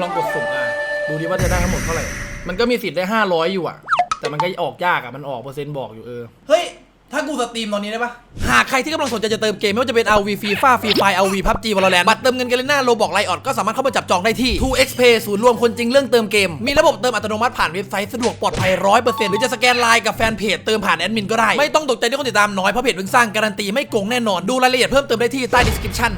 งลองกดสุ่มอะดูดิว่าจะได้ทั้งหมดเท่าไหร่ มันก็มีสิทธิ์ได้ 500 อยู่อะ แต่มันก็ออกยากอะ มันออกเปอร์เซ็นต์บอกอยู่เออ เฮ้ย ถ้ากูสตรีมตอนนี้ได้ปะหากใครที่กำลังสนใจจะเติมเกมไม่ว่าจะเป็น RV Free Fire Free Fire RV PUBG Valorant บัตรเติมเงินกันเลยหน้าโลบอกไลออดก็สามารถเข้ามาจับจองได้ที่ 2 xp ศูนย์รวมคนจริงเรื่องเติมเกม มีระบบเติมอัตโนมัติผ่านเว็บไซต์สะดวกปลอดภัย100%หรือจะสแกนไลน์กับแฟนเพจเติมผ่านแอดมินก็ได้ ไม่ต้องตกใจที่คนติดตามน้อยเพราะเพจเพิ่งสร้างการันตีไม่โกงแน่นอนดูรายละเอียดเพิ่มเติมได้ที่ใต้ description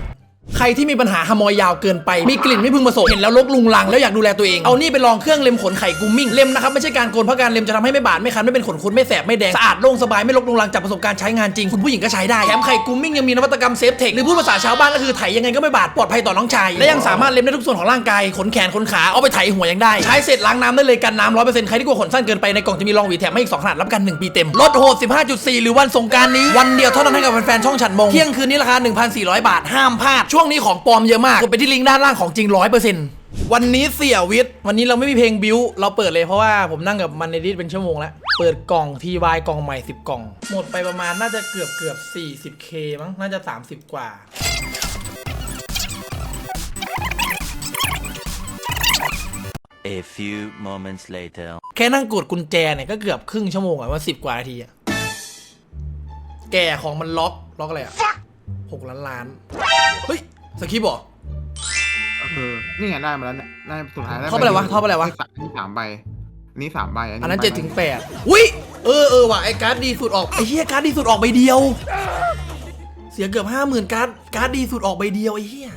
ใครที่มีปัญหาฮามอยยาวเกินไป มีกลิ่นไม่พึงประสงค์เห็นแล้วลกลุงลังแล้วอยากดูแลตัวเอง เอานี่ไปลองเครื่องเล็มขนไข่กูมิ่ง เล็มนะครับไม่ใช่การโกนเพราะการเล็มจะทำให้ไม่บาดไม่คันไม่เป็นขนคุดไม่แสบไม่แดง สะอาดโล่งสบายไม่ลกลุงลังจากประสบการณ์ใช้งานจริง คุณผู้หญิงก็ใช้ได้ แถมไข่กูมิ่งยังมีนวัตกรรมเซฟเทคหรือพูดภาษาชาวบ้านก็คือไถยังไงก็ไม่บาดปลอดภัยต่อน้องชาย และยังสามารถเล็มได้ทุกส่วนของร่างกายขนแขนขนขาเอาไปไถหัวยังได้ ใช้เสร็จล้างน้ำได้เลยกันน้ำร้อยเปอร์เซ็นต์ใครที่กลัวขนสั้นเกินไปในกล่องจะมีรองหวีแถมให้อีกสองขนาดรับกันหนึ่งปีเต็มลดโหด15.4 หรือวันสงการนี้วันเดียวเท่านั้นให้กับแฟนๆช่องฉันมงเที่ยงคืนนี้ราคา 1,400 บาทห้ามพลาดช่วงนี้ของปลอมเยอะมากกดไปที่ลิงก์ด้านล่างของจริง100%วันนี้เสี่ยวิทย์วันนี้เราไม่มีเพลงบิวเราเปิดเลยเพราะว่าผมนั่งกับมันในดิสเป็นชั่วโมงแล้ว เปิดกล่องทีวายกล่องใหม่ 10 กล่อง หมดไปประมาณน่าจะเกือบเกือบ 40k มั้งน่าจะ 30 กว่า A few moments later. แค่นั่งกดกุญแจเนี่ยก็เกือบครึ่งชั่วโมงอะว่าสิบกว่านาทีอะแก่ของมันล็อกล็อกอะไรอะหกล้านล้าน เฮ้ย สคริปต์เหรอ เออนี่ไงได้มาแล้วเนี่ยได้สุดท้ายได้ท็อปอะไรวะท็อปอะไรวะอันนี้สามใบอันนี้สามใบอันนั้นใบเจ็ดถึงแปดอุ้ยเออเออว่ะไอ้การ์ดดีสุดออกไอ้เหี้ยการ์ดดีสุดออกใบเดียว เสียเกือบห้าหมื่นการ์ดการ์ดดีสุดออกใบเดียวไอ้เหี้ย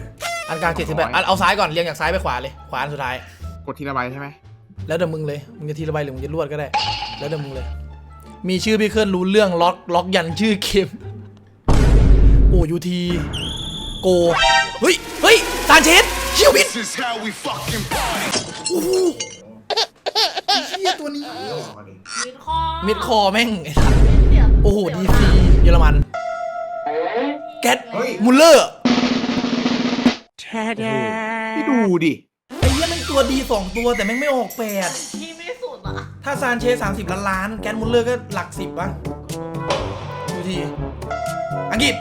อันกลางเจ็ดสิบแปดอันเอาซ้ายก่อนเรียงจากซ้ายไปขวาเลยขวาอันสุดท้าย กดทีละใบใช่ไหมแล้วแต่มึงเลยมึงจะทีละใบหรือมึงจะรวดก็ได้ แล้วแต่มึงเลย มีชื่อพี่เคลื่อนรู้เรื่องล็อกล็อกยันชื่อเกมโอ้ยูทีโก เฮ้ย เฮ้ยซานเชสเชียวบิด This is how we fucking party. โอ้โหเชี่ยตัวนี้ มิดคอมิดคอแม่งไอ้สัสเสียบโอ้โหดีซีเยอรมัน แกตมุลเลอร์พี่ดูดิ ไอ้เหี้ยแม่งตัวดีสองตัวแต่แม่งไม่ออกแปดที่ไม่สุดอะถ้าซานเชสสามสิบล้านล้าน แกตมุลเลอร์ก็หลักสิบวะดูที อังกฤษ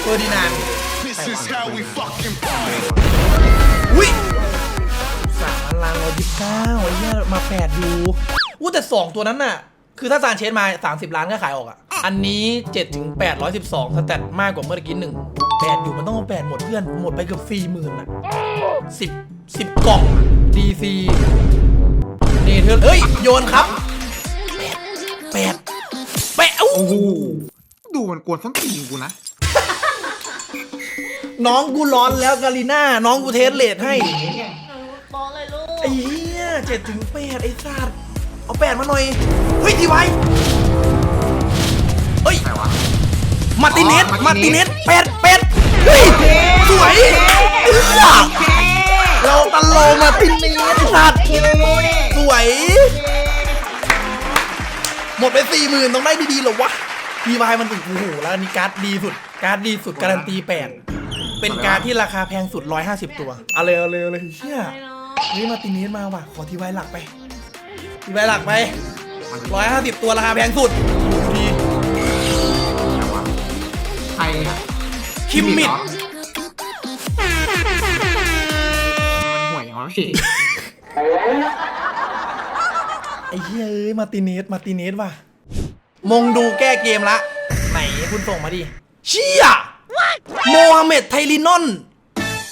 เฟอร์ดินานด์ This is how we fucking party. อุ้ยสามล้านล้านร้อยยี่สิบเก้าไอ้เหี้ยมาแปดอยู่อู้แต่สองตัวนั้นน่ะ คือถ้าซานเชสมา 30 ล้านก็ขายออกอะ อันนี้7ถึง812สแตทมากกว่าเมื่อกี้หนึ่งแปดอยู่มันต้องเอาแปดหมดเพื่อน หมดไปเกือบสี่หมื่นอะสิบสิบกล่องดีซีเนเธอร์เอ้ย โยนครับแปดแปดอู้โอ้โหดูมันกวนส้นตีนกูนะ น้องกูร้อนแล้วกาลิน่า น้องกูเทสเลทให้โตะเลยลูกไอ้เหี้ยเจ็ดถึงแปดไอ้สัตว์เอาแปดมาหน่อย เฮ้ยทีไวเฮ้ยใครวะมาร์ติเนสอ๋อมาร์ติเนส Martinez แปดแปดเฮ้ย สวยเอื้อเราตะโลมาร์ติเนสไอ้สัตว์สวย หมดไปสี่หมื่นต้องได้ดีๆเหรอวะทีไวมันถึงโอ้โหแล้วอันนี้การ์ดดีสุด การ์ดดีสุดการันตีแปด เป็นการ์ดที่ราคาแพงสุด 150 ตัวเอาเลยเอาเลยเอาเลยเชี่ยไม่เนาะนี่มาร์ติเนสมาว่ะ ขอทีไวหลักไป ทีไวหลักไปร้อยห้าสิบตัวราคาแพงสุดดีใครอะคิมมิด เหรอมันห่วยเหรอพี่ ไอ้เฮ้ยเอ้ย มาร์ติเนส มาร์ติเนสว่ะ มงดูแก้เกมละ ไหนคุณส่งมาดิ เชี่ย โมฮัมเหม็ดไทลินอน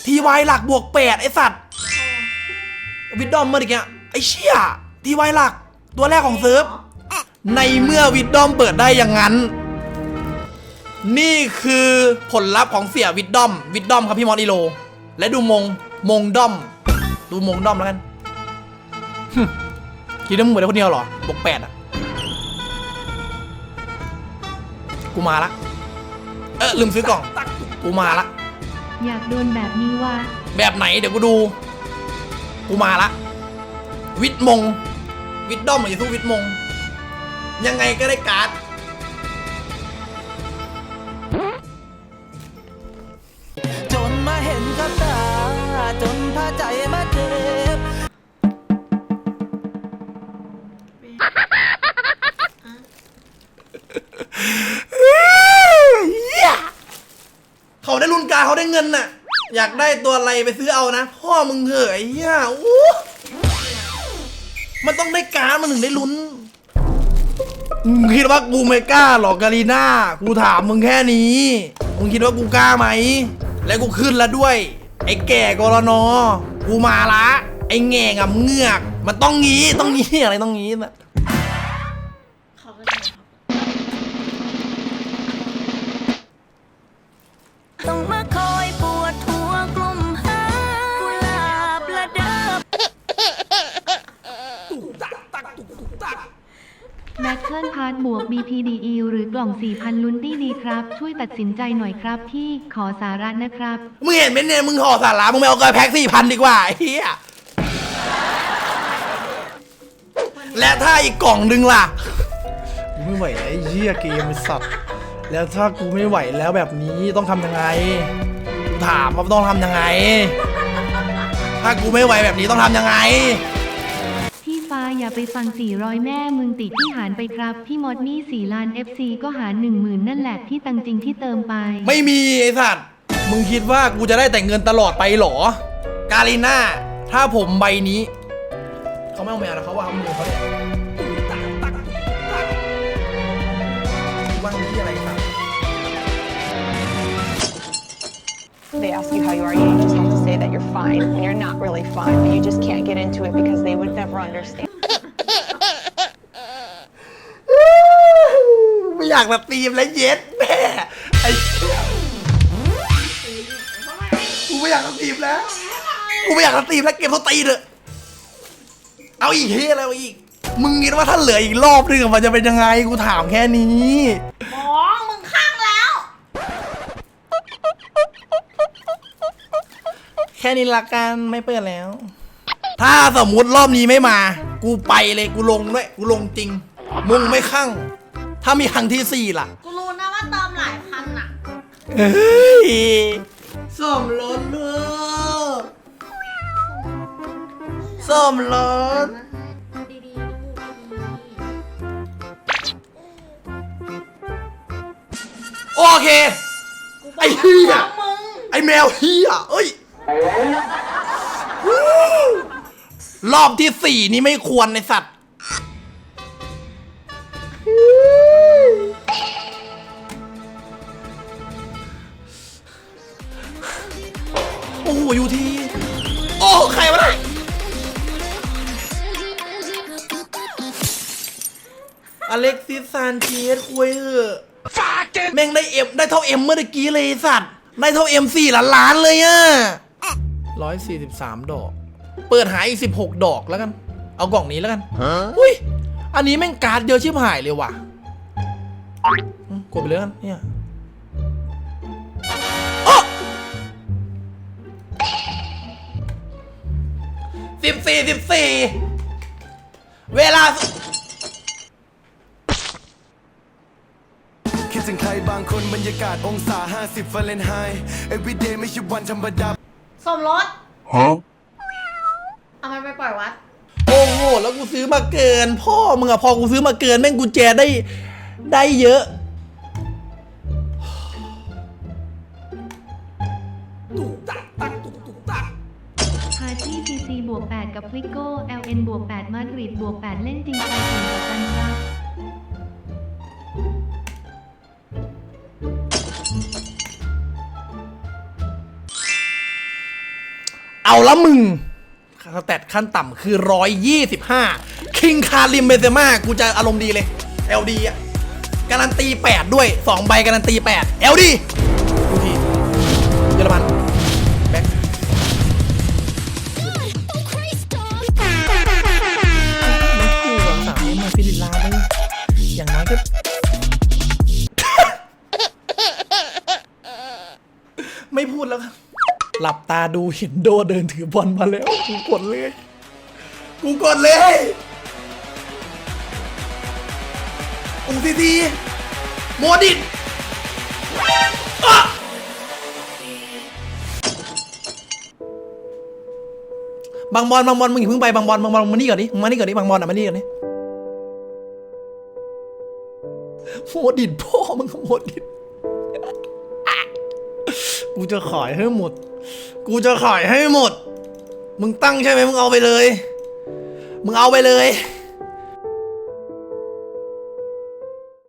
ทีไวหลักบวกแปดไอสัตว์วิดดอมเมื่อกี้ไอเชี่ยทีไวหลัก ตัวแรกของเซิร์ฟในเมื่อวิดดอมเปิดได้อย่างนั้น นี่คือผลลัพธ์ของเสียวิดดอม วิดดอมครับพี่มอนอีโล และดูมงมงดอม ดูมงดอมแล้วกันคิดว่ามึงเหมือนคนเดียวหรอบวกแปดอะ กูมาละ เออลืมซื้อกล่องกูมาละ อยากโดนแบบนี้ว่า แบบไหนเดี๋ยวกูดู กูมาละ วิทย์มง วิทย์ด้อมหรือจะสู้วิทย์มง ยังไงก็ได้การ์ด ได้ตัวอะไรไปซื้อเอานะ พ่อมึงเหอะไอ้เหี้ยอู้มันต้องได้การ์ดมันถึงได้ลุ้นมึงคิดว่ากูไม่กล้าหรอกกาลีน่ากูถามมึงแค่นี้ มึงคิดว่ากูกล้าไหม และกูขึ้นแล้วด้วย ไอ้แก่กรนอกูมาละ ไอ้แง่งำเงือก มันต้องงี้ต้องงี้อะไรต้องงี้นะ ขอบคุณครัาร์ทบวก BPDE หรือกล่อง 4,000 ลุ้นดีดีครับ ช่วยตัดสินใจหน่อยครับพี่ขอสาระนะครับ มึงเห็นไหมเนี่ยมึงห่อสาระมึงไม่เอากระแพ็กสี่พันดีกว่าไอ้เฮียและถ้าอีกกล่องนึงล่ะ กูไม่ไหวแล้วไอ้เฮียเกมไอ้สัตว์ แล้วถ้ากูไม่ไหวแล้วแบบนี้ต้องทำยังไงกูถามว่าต้องทำยังไง ถ้ากูไม่ไหวแบบนี้ต้องทำยังไงพี่ ฟ้าอย่าไปฟัง 400 แม่มึงติพี่หารไปครับ พี่มอดนี่ 4 ล้าน FC ก็หาร10,000 นั่นแหละที่ตังจริงที่เติมไป ไม่มีไอ้สัตว์ มึงคิดว่ากูจะได้แต่เงินตลอดไปเหรอ กาลิน่า ถ้าผมใบนี้ เขาไม่เอาแมวนะเขาว่าเอามือเขาเนี่ยตักตักตักว่างที่อะไรครับ They ask you how you are, you just have to say that you're fine when you're not really fine, but you just can't get into it because they would never understand. ไม่อยากมาตีมแล้วเย็ดแม่ไอ้เหี้ยกูไม่อยากมาตีมแล้วกูไม่อยากมาตีมแล้วเก็บเขาตีเถอะเอาอีกเฮ้ยอะไรอีก มึงคิดว่าถ้าเหลืออีกรอบนึงอะมันจะเป็นยังไงกูถามแค่นี้ หมอ ค่นี้ละกันไม่เปิดแล้ว ถ้าสมมุติรอบนี้ไม่มา กูไปเลยกูลงด้วยกูลงจริง มึงไม่ข้างถ้ามีครั้งที่สี่ล่ะ กูรู้นะว่าเติมหลายพันอะเฮ้ยสมรสเนอะสมรสดีๆดูดีโอเค ๆกูไอ้เหี้ยบอกมึง ไอ้แมวเฮียเอ้ยวู้ รอบที่สี่นี่ไม่ควรในสัตว์ โอ้โหอยู่ที โอ้ใครวะเนี่ยอเล็กซิสซานเชียสคุยเหอะแม่งได้เอ็มได้เท่าเอ็มเมื่อตะกี้เลยไอ้สัตว์ ได้เท่าเอ็มสี่ล้านล้านเลยอะ ร้อยสี่สิบสามดอก เปิดหาอีกสิบหกดอกแล้วกัน เอากล่องนี้แล้วกันอุ้ย อันนี้แม่งการ์ดเยอะชิบหายเลยว่ะอืมกดไปเลยกันเนี่ยสิบสี่สิบสี่เวลาคิดถึงใครบางคนบรรยากาศองศา 50ฟาเรนไฮต์ everyday ไม่ใช่วันธรรมดา สมรสเอามันไปปล่อยวัด โอ้โหแล้วกูซื้อมาเกิน พ่อมึงอะพอกูซื้อมาเกินแม่งกุญแจได้ได้เยอะ ตุกตักตักตุกตุกตักพาจี้ CC บวก8กับพลิโก้ LN บวก8มาดริดบวก8เล่นจริงใจถึงกับกันครับ เอาละมึงสแตทขั้นต่ำคือ 125 คิงคาริมเบเซม่ากูจะอารมณ์ดีเลย LD อะการันตี 8 ด้วย 2 ใบการันตี 8 LD ดูทีเยอรมัน หลับตาดูเห็นโดเดินถือบอลมาแล้ว กูกดเลย กูกดเลยองซีซีโมดิตอะบางบอลบางบอลมึงอย่าเพิ่งไปบางบอลบางบอลมึงมานี่ก่อนดิมึงมานี่ก่อนดิบางบอลอะมานี่ก่อนดิโมดิตพ่อมึงกับโมดิตโกูจะขายให้หมด กูจะขายให้หมด มึงตั้งใช่ไหมมึงเอาไปเลย มึงเอาไปเลย